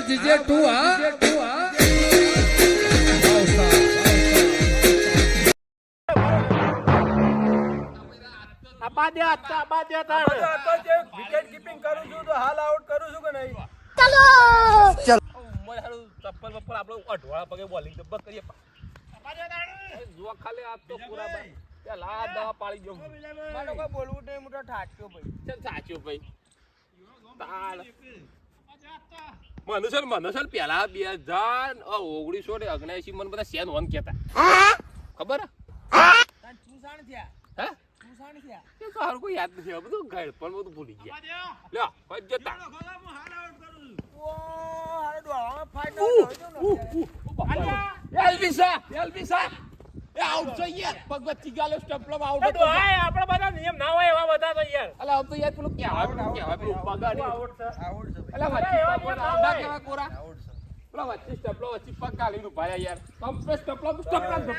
Rahul GJ two હા? આપા દે આપા દે તો જે વિકેટ કીપિંગ કરું છું તો હાલ આઉટ કરું છું કે નહીં? મોય હારું ચપ્પલ બપ્પલ આપણો અઢવાળા પગે બોલિંગ તો બક કરીએ. જુઓ ખાલી આ તો પૂરા બાર. ત્યાં લા દવા કોઈ બોલવું નહીં મોટો ભાઈ. ચલ સાચું ભાઈ. તાળ. ને મને પેલા બે હજાર ઓગણીસો ને અગ્નેસી મને બધા સેન વન કેતા ખબર? યાદ નથી બધું ગાઈડ પણ બધું ભૂલી ગયા. લ્યો જતા. એલબીસા એ આઉટ છે યાર પગ વચ્ચે ગાલો સ્ટમ્પલો આઉટ હતો હાય આપણા બધા નિયમ ના હોય એવા બધા તો યાર. અલા આમ તો યાર પેલું કહેવાય પેલું કહેવાય પેલું પગાડી આઉટ છે ભાઈ અલા વચ્ચે આડા ના ના. કહેવાય કોરા? આઉટ છે પેલા વચ્ચે સ્ટમ્પલો વચ્ચે પગ ગાલી નું ભાયા યાર કમ્પ્રેસ સ્ટમ્પલો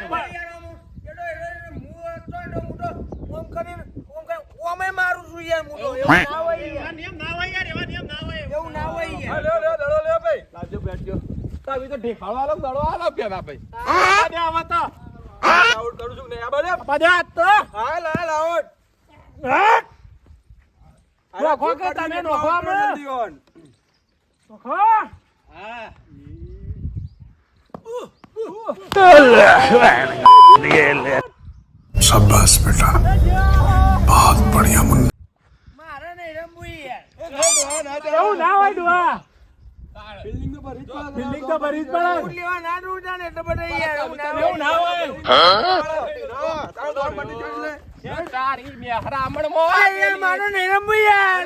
ભાઈ યાર આમ એડો એડો મુ તો એડો મોટો ઓમ કરીને ઓમ કરીને ઓમે મારું છું યાર મોટો. એવું ના હોય એવા યાર નિયમ ના હોય યાર. એવા નિયમ ના હોય એવું ના હોય યાર. લ્યો લ્યો દડો લ્યો ભાઈ. લાવજો બેઠજો તાવી તો ઢેખાડો આલો દડો આલો પેલા ભાઈ. આ દે આવા તો. આઉટ કરું છું ને આ બને બધા તો હાલ હાલ આઉટ નોખો કે તમે નોખો આપણે નોખો હા શાબાશ બેટા બહુત બઢિયા મુન મારે નહીં રમવું યાર ના હોય દુઆ. ફિલ્ડિંગ ફિલ્ડિંગ તો ભરી જ પડે લેવા ના દઉં જાણે એટલે બધા યાર એવું ના એવું ના તારો દોર પટી જોઈ લે તારી મેહરામણ મોય. આ યાર મારે યાર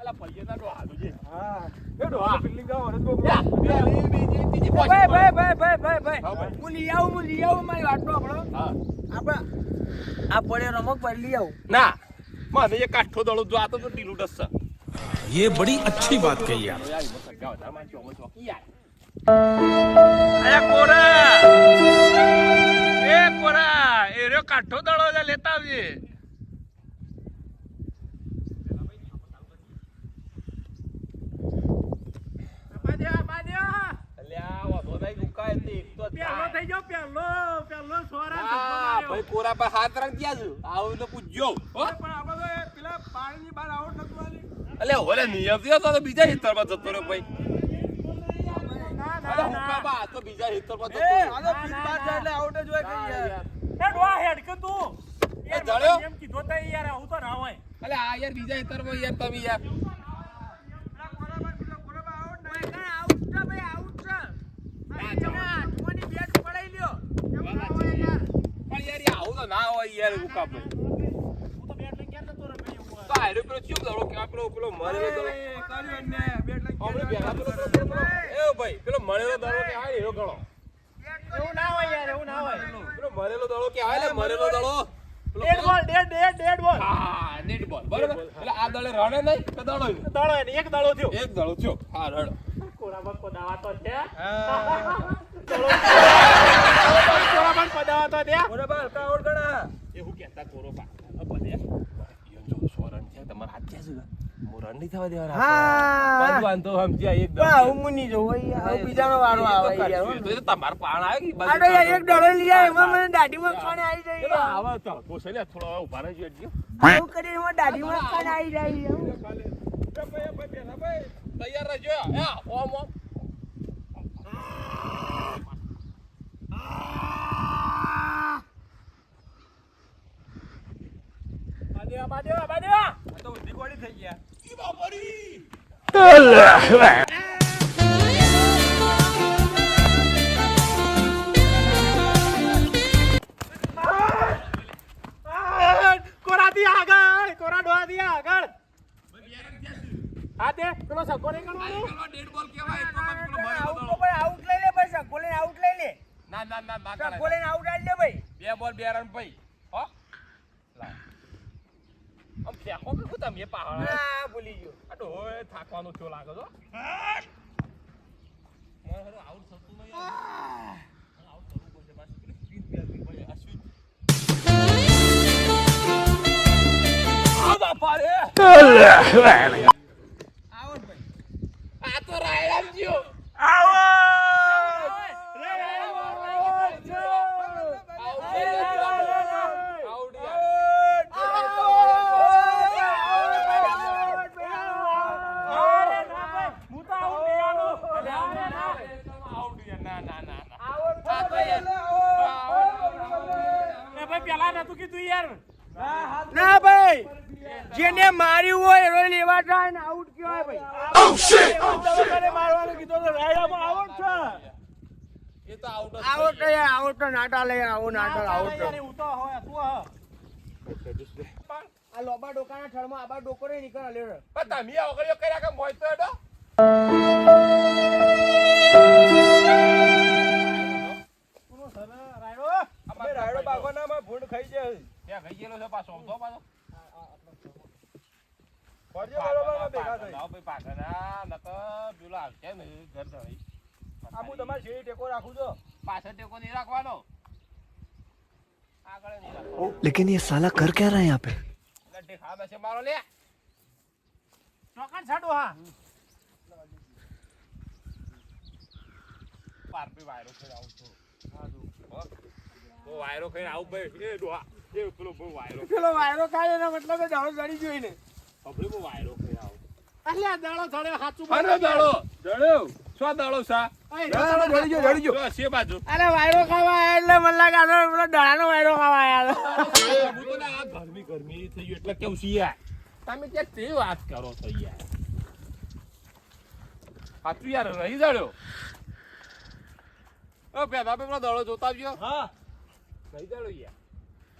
અલા પૈયે ના ડોહા જોજે. એ ડોહા. યા, પેલી, બીજી, ત્રીજી, ભાઈ ભાઈ ભાઈ ભાઈ ભાઈ ભાઈ ભાઈ. હું લઈ આવું હું લઈ આવું મારી વાતનો આપણો હા. આપણે આ પડ્યો રમક પર લઈ આવું ના મને એક કાઠો દળો જો આ તો તો ઢીલું ડસ્સા. ये बड़ी अच्छी बात कही आप યાર, એમાં સગ્ગા વધારે માં ચોમો ચોકી યાર. અરે કોરા એ કોરા એ રહ્યો કાઠો દડો છે લેતા આવજે આપા દે આપા દે અલ્યા, વાંધો નહીં, મુકાય તે એક તો પહેલો થાય. થઈ જાઓ પહેલો પહેલો સોરા હા, ભાઈ કોરા પર હાથ રંગ ક્યાં છે? આવું તો પૂછજો હો? પણ આપણે તો પેલા પાણીની બહાર આઉટ નતું અલ્યા, ઓલે નિયમ થયો તો બીજા હિતરમાં જતો રહ્યો ભાઈ. તો બીજા હિતરમાં જતો આઉટ જ હોય કે યાર. એ ડોહા હેડ કે તું? એ એમ કીધો તો યાર આવું તો ના હોય. આ યાર બીજા હિતરમાં યાર તમે યાર. આઉટ છે ભાઈ આઉટ છે હાથમાંની બેટ પડાઈ લ્યો ના હોય યાર પણ આવું તો ના હોય યાર ભાઈ હું તો બેટ લઈને ક્યાં જતો રહ્યો ભાઈ એવું તો આયરો પેલો ચિયો દડો કે પેલો પેલો મરેલો દડો એ બેટ લઈ પેલો પેલો ભાઈ પેલો મરેલો દડો કે આવે ને ગણો એવું ના હોય યાર એવું ના હોય. પેલો મરેલો દડો કે આવે ને મરેલો દડો ડેડ બોલ. ડેડ ડેડ ડેડ બોલ. હા નેટ બોલ બરાબર. એટલે આ દડે રણે નહીં કે દડો દડો એને એક દડો થયો. એક દડો થયો. હા રડો. કોરામાં પદાવા તો છે કોરામાં પદાવા તો છે. ઓરે બાર ગણા એવું કહેતા છે તમારા હાથ છે. મો રન નહીં થવા દેવાના હા. વાંધો સમજ્યા એક પણ આવું મુની જો હોય યાર બીજાનો વારો આવે યાર. તો તમાર પાણ આવે કે આ યાર એક ડોલર લઈ આવે એમાં મને દાઢીમાં ખાને આવી જાય પેલો તો કોસે થોડો ઊભા રહેજો એટલી આવું કરીને એમાં દાઢીમાં ખાને આવી જાય તૈયાર રહેજો. હે ઓમ ઓમ. થઈ ગયા ભૂલી ગયો આ તો હોય થાકવાનો થયો લાગે છો મને હરો આઉટ થતું નહીં. આઉટ થવું પડશે પાછું પેલી સ્પીડ બી ભાઈ આ સ્પીડ બાપા રે આઉટ ભાઈ તો રાયરામજીઓ. આવો આવડી ગયા. આવડી ગયા. આવડી ગયા. ના, ના, ના, ના. આ તો યાર. ના ભાઈ જેને માર્યું હોય એનો લેવા જાય ને આઉટ કહેવાય ભાઈ. એ તો આઉટ જ આઉટ તો યાર આઉટ તો નાટા લઈ આવો નાટા આઉટ તો. આ લોબા ડોકાના ઠળમાં આબા ડોકો નહીં નીકળ લેડો પણ તમે આ ઓગળીઓ કર્યા કે મોય તો હેડો. ત્યાં ગઈ ગયેલો છે પાછો તો પાછો? ફરજે બરોબર ભેગા થઈ. ના ભાઈ પાછળ ના ન તો પેલા આવશે ને ઘર ધણી આ હું તમારે શેરી ટેકો રાખું છો. પાછળ ટેકો નહીં રાખવાનો. આગળ નહીં રાખવાનો. લેકિન ये साला कर क्या रहा है यहाँ पे लड्डे खा में से मारो ले ચોકન છાડો હા. પાર પે વાયરો ખેડ આવું છું. હા તો વાયરો ખેડ આવું ભાઈ એ ડોહા એ પેલો બહુ વાયરો. પેલો વાયરો ખાય એનો મતલબ એ દાડો જડી ગયો ને હવે બહુ વાયરો ખાઈને આવું. એટલે આ દાડો થડે સાચું અરે દાડો જડ્યો શું દાડો સા જડી ગયો જડી છે બાજુ. અરે વાયરો ખાવા આયા એટલે મને લાગે આનો પેલો દાડાનો વાયરો ખાવા આયા હું તો આ ગરમી ગરમી થઈ ગયું એટલે કેવું છે યાર? તમે તે વાત કરો છો યાર. સાચું યાર રહી જાડ્યો ઓ પેદા પેલો દાડો જોતા આવજો. હા. રહી જાડ્યો યાર.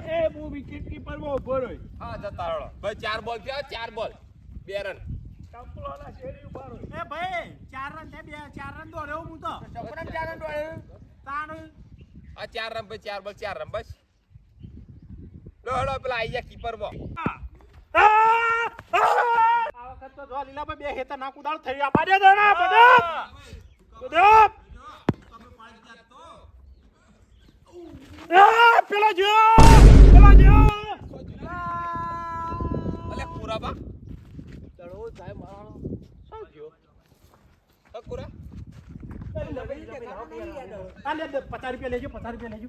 બે હું ઊભો હા ચાર બોલ થયા ચાર બોલ બે રન એ ભાઈ ચાર રન છે બે ચાર રન હું તો સપના ચાર રન દોડ્યો તાણ આ ચાર રન ચાર બોલ ચાર રન બસ પેલા આઈ ગયા કીપરમાં. આ વખત તો જો લીલાભાઈ બે હેતા ના કુદાળ થઈ ગયા પાડે દો ના બદપ આ પેલો જો પેલો જો અલે પૂરા બા ચડો હા લે દે, પચાસ રૂપિયા લેજો પચાસ રૂપિયા લેજો.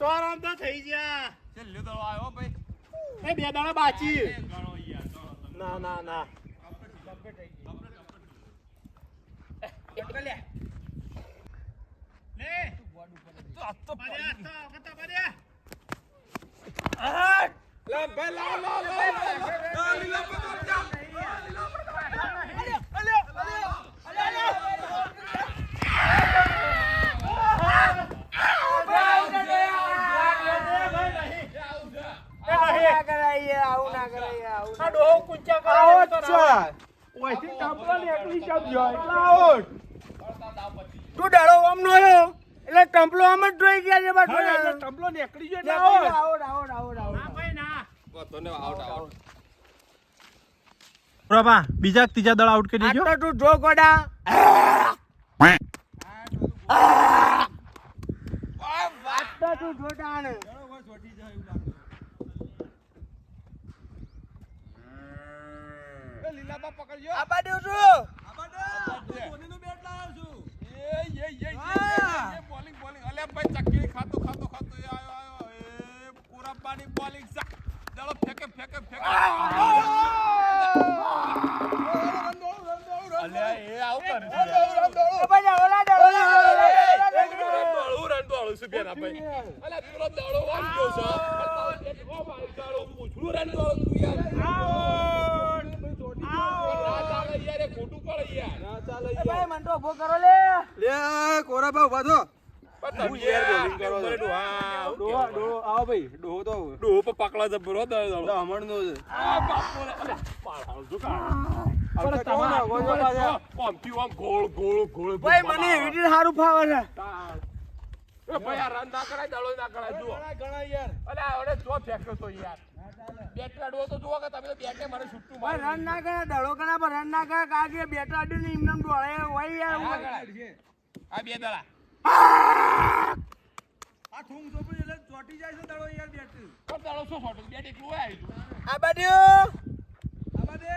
સ્વરામ તો થઈ ગયા છેલ્લે દડો આવ્યો ભાઈ એ બે દાડા બાચી. ના ના ના લા ભાઈ લા લા લા લા લીલા પકડ જા. આવું ના કરાય આવું ના કરાય આવું ના ડોહો કુંચા કરાય. ઓયથી ટંપલો ને એકલી શબ્દ હોય એટલે આઉટ તું ડળો આમ નો આવ્યો એટલે ટંપલો આમ જ જોઈ ગયા છે બાજુ એટલે ટંપલો ભાઈ ના. આઉટ આઉટ પ્રભા બીજા ત્રીજા દળ આઉટ કરી દેજો. તું જો ગોડા. આટલો તું જોડાણ ડાબા પકડજો. આ બાજુ છું. એ એ એ એ બોલિંગ બોલિંગ અલે ભાઈ ચક્કી ખાતો ખાતો ખાતો એ આયો આયો એ કોરાબાની બોલિંગ સા દળો ફેકે ફેકે ફેકે અલે એ આવું કરે છે એ ભાઈ ઓલા ડરો દોડું રન દોડું છું બેના ભાઈ અલે પેલો દોડો વામ ગયો છે ઓ ભાઈ દોડો પૂછું રન દોડું તું યાર ના ચાલે યાર એ ખોટું પડે યાર ભાઈ મન તો ઊભો કરો લે લે કોરાબા ઊભા થો હું યાર બોલિંગ કરો હા ડોહો ડોહો આવો ભાઈ ડોહો તો ડોહો હમણનો આ બાપો ગોળ ગોળ ગોળ ભાઈ મને સારું ફાવે છે. ભાઈ આ રન ના કરાય દાડો ના કરાય જુઓ. ઘણા યાર. અલે આવડે જો ફેંક્યો તો યાર. બેટ કાઢવો તો જુઓ કે તમે તો બેટે મને છૂટું ભાઈ રન ના કરે દડો કરા પર રન ના કરે કાજે બેટ આડ્યું ને એમને દોડે હોય યાર. આ બે દડા. આ સોપડી એટલે ચોટી જાય છે દડો યાર બેટ પણ દળો શું ફોટો બેટ એકલું હોય આ બાજુ આ દે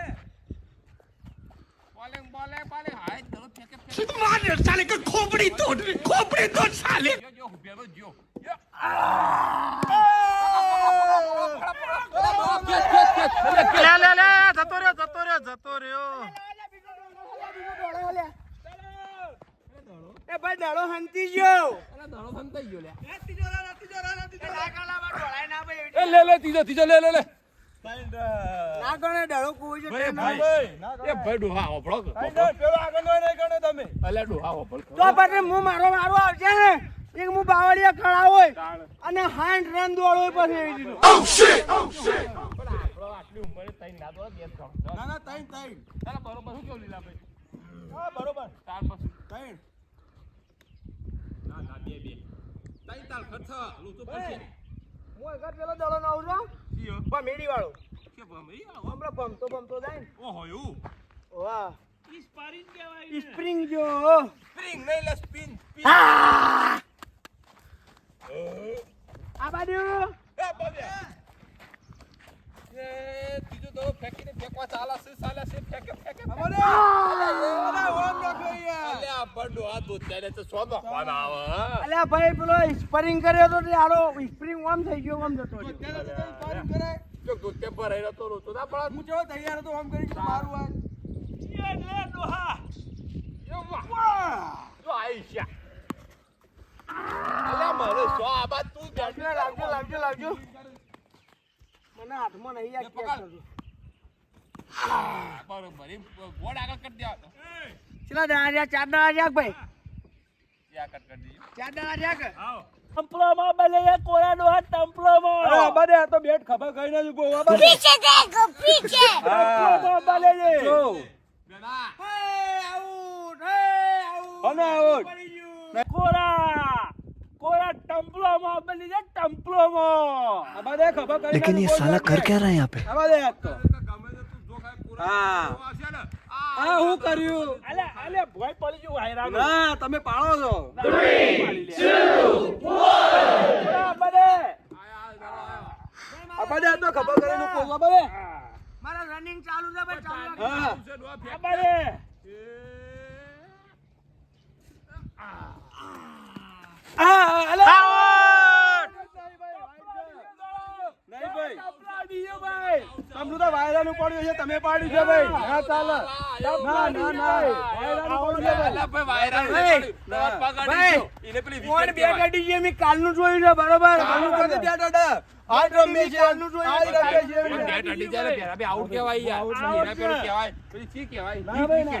બોલિંગ બોલે બોલે હાય દળો ફેકે ફેંકે મારે સાલે કે ખોપડી તોડ ખોપડી તોડ સાલે જો જો હુબેરો જો યો. લે લે લે જતો રહ્યો જતો રહ્યો જતો રહ્યો એ ભાઈ દડો હંતી ગયો અલા દળો સંતાઈ ગયો લે એ એ લે લે લે. ના ગણે કોઈ છે ભાઈ ભાઈ. એ ભાઈ ડોહા હોપળો પેલો આગળ નો નહીં ગણો તમે. અલ્યા ડોહા હોપળ તો પછી હું મારો મારો આવશે ને? એક હું બાવળિયા હોય અને હાંડ રન દોડો પછી એવી રીતે. પણ આપણો આટલી ઉંમરે તઈ ના દોડે બે ત્રણ. ના બરોબર શું કેવું લીલા ભાઈ હા બરોબર. ચાર પછી. ત્રણ ના ના બે બે. તઈ તાલ ખર્ચ. લૂતો પડશે હું એક પેલો દડો નો આવું છું જીઓ પણ મેડી વાળો કે ભમરી હમણાં ભમતો ભમતો જાય ને. ઓહો એવું? વાહ. સ્પ્રિંગ જો સ્પ્રિંગ નહીં લે સ્પિન આ બાજુ. એ બાબે ત્રીજો ફેંકીને ફેંકવા ચાલે છે ચાલે છે ફેંકે ફેંકે અરે અરે ઓમ રાખો યાર અલ્યા બંડો આ દૂધ ચાલે તો સો નખવાના આવે અલ્યા ભાઈ પેલો સ્પરિંગ કર્યો તો તે સ્પ્રિંગ ઓમ થઈ ગયો ઓમ જતો. ત્યારે તો કઈ કરાય. જો દૂધ તે ભરાઈ તો રોતો ના પડે હું તૈયાર હતો આમ કરી મારું આ જો આઈશા અલ્યા મને સો આ બાદ તું લાવજો લાગજો લાવજો લાવજો મને હાથમાં નહીં આ કરું બરોબર એ ગોળ આગળ કરી દેવા ચલા દાડા રહ્યા ચાર દાડા રહ્યા કે ભાઈ ત્યાં કટ કરી દઈએ ચાર દાડા રહ્યા કે ટંપલોમાં બલે એ કોરા ડોહા ટંપલોમાં અરે આબા દે આ તો બેટ ખભા ખાઈ ના ઉભો આબા દે पीछे देखो पीछे ટંપલોમાં બલે છે જો બેના હે આઉટ હે આઉટ અને આઉટ. પડી ગયું કોરા કોરા ટંપલોમાં બલી છે ટંપલોમાં આબા દે ખભા ખાઈ लेकिन ये साला कर क्या रहा है यहाँ पे આબા દે આ હા. આ હું કર્યું? અલે અલે ભોય પડી ગયું વાયરા ના તમે પાડો છો. ખબર તો દે મારા રનિંગ ચાલુ છે ભાઈ ચાલુ હા. આ અલે નહીં ભાઈ દીયો ભાઈ તમનું તો વાયરાનું પડ્યું છે તમે પાડ્યું છે ભાઈ. ના ચાલે. ના ના ના વાયરા છે મેં કાલનું જોયું છે બરોબર? આનું કદી બે દાડા આ રમે છે કાલનું જોયું આ છે. રમે છે બેટ અડી જાય ને આઉટ કહેવાય પેલું કહેવાય. પછી શી કહેવાય? ના ભાઈ ના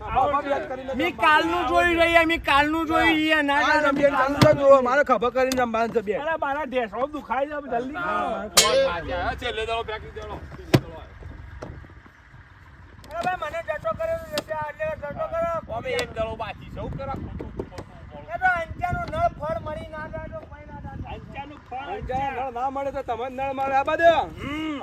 ના, ના, ના, ના, ના ના. ના. ના, ના, જ જ મી કાલનું જોઈ રહ્યા. મી કાલનું જોઈ રહ્યા ના રમીએ ચાલુ છે, જુઓ, મારે ખભા કરીને રમવાનું છે બેટ. અરે મારા ઢેસો દુખાય છે જલ્દી છેલ્લે દડો ફેંકી દેડો. છેલ્લે અરે મને જટો કર્યો એટલે અમે એક બાકી કરા ખોટું નળ ફળ મળી ના જાય તો કોઈ ના નળ ના મળે તો તમને નળ મળે. આ બધે હમ.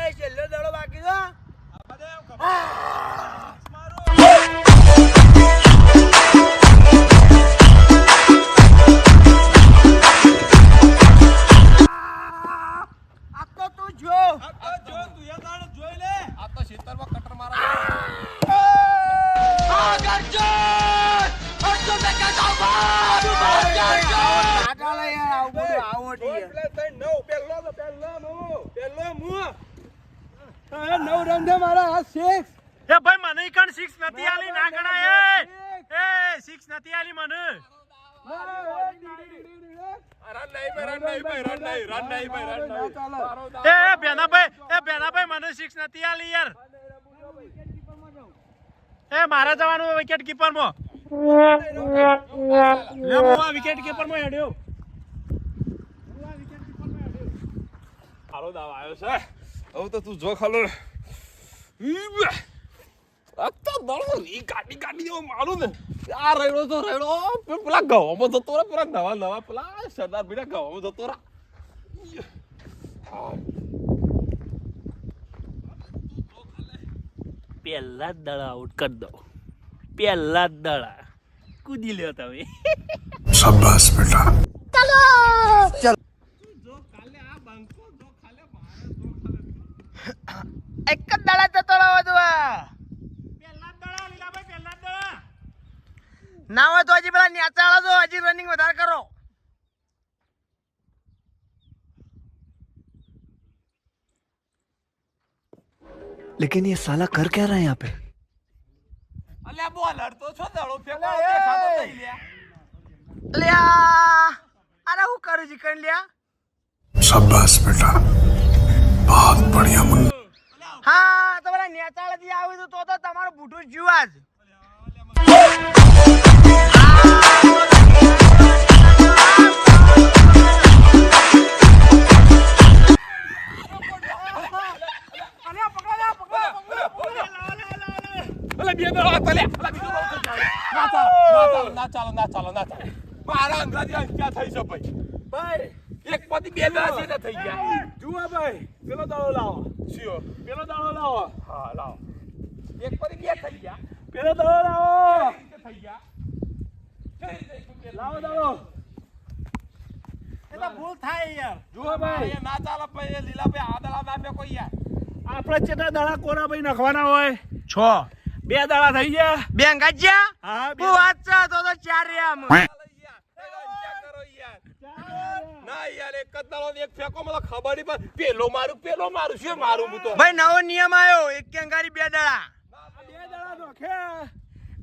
એ છેલ્લો દડો બાકી છે. આ નવ રન છે મારા આ સિક્સ એ ભાઈ મને કણ સિક્સ નથી આલી? ના ગણાય એ! એ સિક્સ નથી આલી મને. રન ભાઈ રન ભાઈ રન રન ભાઈ રન નહીં. મારો એ બેનાભાઈ એ બેનાભાઈ મને સિક્સ નથી આલી યાર. એ મારે જવાનું વિકેટ કીપરમાં વિકેટ કીપરમાં હેડ્યો. સારો દાવ આવ્યો છે. હવે તો તું જો ખાલો આખતા દળો ની કાઢી કાઢી દેવો મારું ને આ રેડો તો રેડો પેલા ગવામાં જતો રહે પેલા નવા નવા પેલા સરદાર બીડા ગવામાં જતો રહે પહેલા જ દળા આઉટ કરી દો પહેલા દડા કૂદી લ્યો તમે શાબાશ બેટા ચલો એક જ દાડા જતો રહો તું આ. પહેલા દડા લીલાભાઈ પહેલા દડા ના હોય તો હજી પેલા નેચાળા તો હજી રનિંગ વધારે કરો लेकिन ये साला कर क्या रहा है यहाँ पे અલ્યા બોલર તો છો દડો ફેંકો દેખાતો નહીં લ્યા લ્યા અરે હું કરું ચિકન લ્યા शाबाश बेटा बहुत बढ़िया मुन्ना હા તમારા નેચાળાથી આવ્યું હતું તો તો તમારું બુઢું જીવા જ અલે બે દડો હાથ લે અલે બીજો દડો તો ચાલે. ના ચાલો ના ચાલો ના ચાલો ના ચાલો મારા અંદાજે અંક્યા થઈ છે ભાઈ ભાઈ એક પતિ બે દડા છે ને થઈ ગયા જુઓ ભાઈ પેલો દાડો લાવો. શિયો પેલો દાડો લાવો. હા લાવો. એક પતિ બે થઈ ગયા. પેલો દાડો લાવો. થઈ ગયા? લાવો દાડો. એ ભૂલ થાય યાર. જુઓ ભાઈ ના ચાલે ભાઈ એ લીલાભાઈ આ દડા ના ફેંકો યાર. આપણે ચેટા દાડા કોના ભાઈ નાખવાના હોય? છ. બે દાડા થઈ ગયા. બે અંગાજ્યા હા બે વાત છે તો તો ચાર રહ્યા ના યાર એક જ દાડો ને એક ફેંકો મને ખબર નહીં પણ પેલો મારું પેલો મારું શું મારું હું તો ભાઈ નવો નિયમ આવ્યો એક કે અંગારી બે દડા બે દાડા નોખ્યા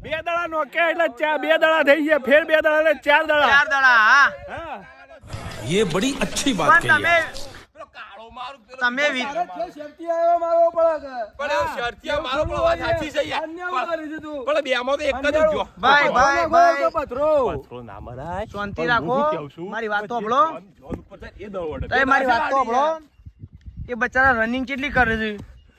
બે દાડા નોખ્યા એટલે ચાર બે દાડા થઈ ગયા ફેર બે દાડા એટલે ચાર દાડા ચાર દડા હા હા ये बड़ी अच्छी बात પણ कही તમે પેલો મારું પેલો તમે શરતી આવ્યો મારો પડે પણ એ મારો પણ વાત સાચી છે યાર. પણ પણ બે આમાં તો એક જ જો ભાઈ ભાઈ ભાઈ પથરો. પથરો ના મરાય. શાંતિ રાખો. હું શું કહું છું? મારી વાત તો સાંભળો જોન ઉપર એ દળ વડે. તમે મારી વાત તો સાંભળો એ બચારા રનિંગ કેટલી કરે છે?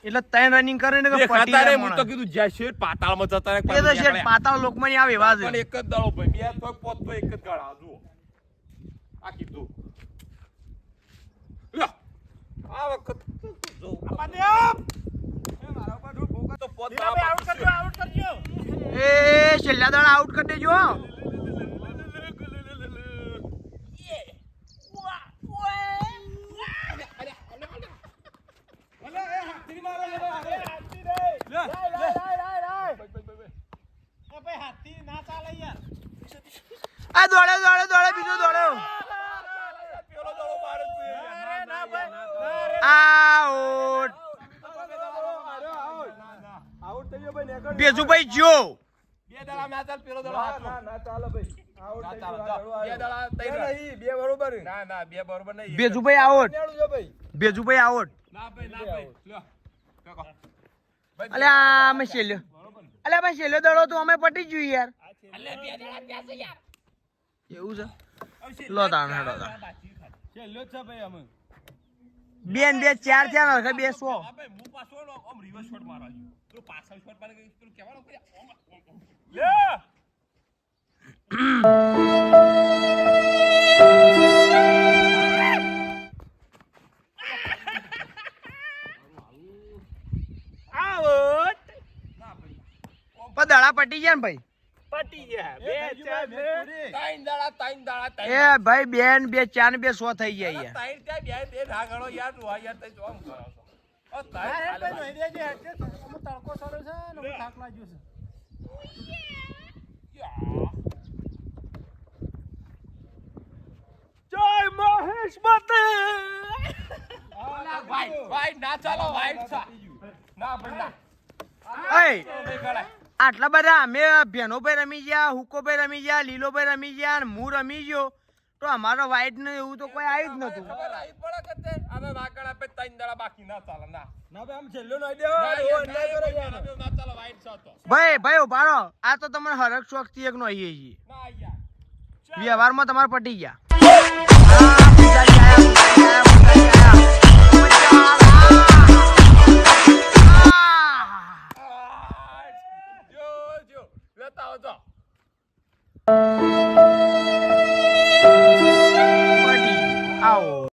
એટલે ત્રણ રનિંગ કરે ને પટી રે, હું તો. કીધું જ્યાં શેર પાતાળમાં જતા રહે, એ તો પાતાળ લોકમાં આવે એવા પણ છે. એક જ દળો ભાઈ બે તો પોત તો એક જ ગળા જુઓ આ કીધું લ્યો. આ વખત તો જો. તો પોત દાડા પાછું છે. એ છેલ્લા દાડા આઉટ કરી દેજો. આ દોડે દોડે દોડે બીજો દડો. આઉટ બેજુભાઈ જો બે દડા ના ચાલ પેલો દડો ના ના ના ચાલે ભાઈ. આઉટ ના ચાલે, ચાલ. બે દડા ત્રણ નહીં બે બરોબર. ના ના બે બરોબર નહીં. બેજુભાઈ આઉટ ભાઈ. આઉટ ના ભાઈ ના ભાઈ. લ્યો. ભાઈ, અલ્યા અમે છેલ્લો. અલ્યા ભાઈ શેલ્યો દડો તો અમે પટી જ જોઈએ યાર. એવું છે? લો તાણ હેડો તાણ. બે ચાર થયા બે સો ભાઈ, હું પાછો આમ reverse shot મારવા ગયો. પેલું પાછળ કહેવાનું. લે! દડા પટી ગયા ને ભાઈ. પટી ગયા. બે ચાર બે. ત્રણ દાડા, ત્રણ દાડા, ત્રણ એ ભાઈ બે ને બે ચાર બે સો થઈ ગયા યાર ત્રણ ત્યાં બે બે ના ગણો યાર યાર તઈ જો આમ કરો છો. ભાઈ. તડકો ચડ્યો છે ને થાક લાગ્યો છે. જય મહેશ મતે. ભાઈ ભાઈ ના ચાલો વાઈટ છે ના ભાઈ. ના ગણાય. આટલા બધા અમે ભેનો ભાઈ રમી ગયા હુકો ભાઈ રમી ગયા લીલો ભાઈ રમી ગયા અને હું રમી ગયો. તો અમારો વાઈટ ને એવું તો કોઈ આવી જ નતું. ભાઈ ભાઈ ઉભારો. આ તો તમને હરક શોખથી એક નો આઈએ. છીએ વ્યવહારમાં તમારે પટી ગયા. જો જો. Party Ow.